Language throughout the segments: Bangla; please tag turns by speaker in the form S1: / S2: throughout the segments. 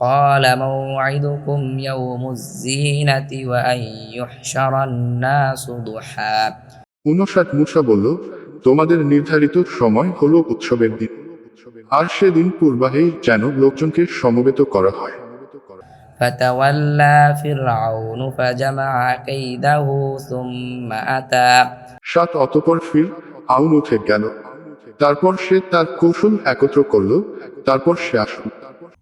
S1: قال موعدكم يوم الزينة وأن يحشر الناس ضحى
S2: উনষাট মুসা বলল তোমাদের নির্ধারিত সময় হলো উৎসবের দিন আর সেদিন পূর্বাহেই যেন লোকজনকে সমবেত করা হয়
S1: فتولى فرعون فجمع كيده ثم أتى
S2: সাত অতপর ফির আউন উঠে গেল তারপর সে তার কৌশল একত্র করল তারপর সে আসল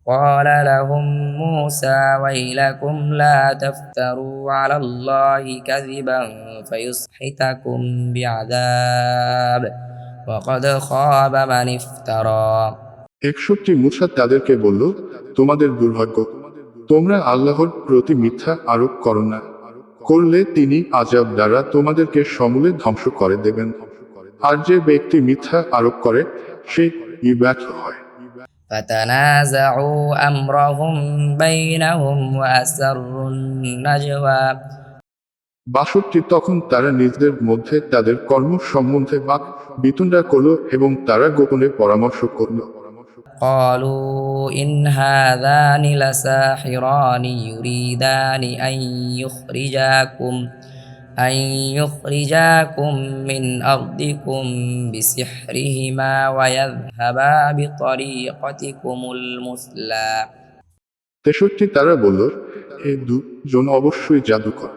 S1: قال لهم موسى ويلكم لا تفتروا على الله كذبا فيسحتكم بعذاب وقد خاب من افترى
S2: একষট্টি মুসা তাদেরকে বলল তোমাদের দুর্ভাগ্য তোমরা আল্লাহর প্রতি মিথ্যা আরোপ করো না করলে তিনি আজাব দ্বারা তোমাদেরকে সমূলে ধ্বংস করে দেবেন আর যে ব্যক্তি মিথ্যা আরোপ করে সে ই ব্যর্থ হয়
S1: فتنازعوا أمرهم بينهم وأسروا النجوى
S2: বাষট্টি তখন তারা নিজেদের মধ্যে তাদের কর্ম সম্বন্ধে বাক বিতণ্ডা করল এবং তারা গোপনে পরামর্শ করল
S1: قالوا إن هذان لساحران يريدان أن يخرجاكم أن يخرجاكم من أرضكم بسحرهما ويذهبا بطريقتكم المثلى
S2: তেষট্টি তারা বলল এ দুজন অবশ্যই জাদুকর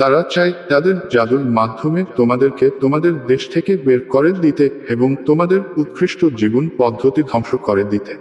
S2: তারা চায় তাদের জাদুর মাধ্যমে তোমাদেরকে তোমাদের দেশ থেকে বের করে দিতে এবং তোমাদের উৎকৃষ্ট জীবন পদ্ধতি ধ্বংস করে দিতে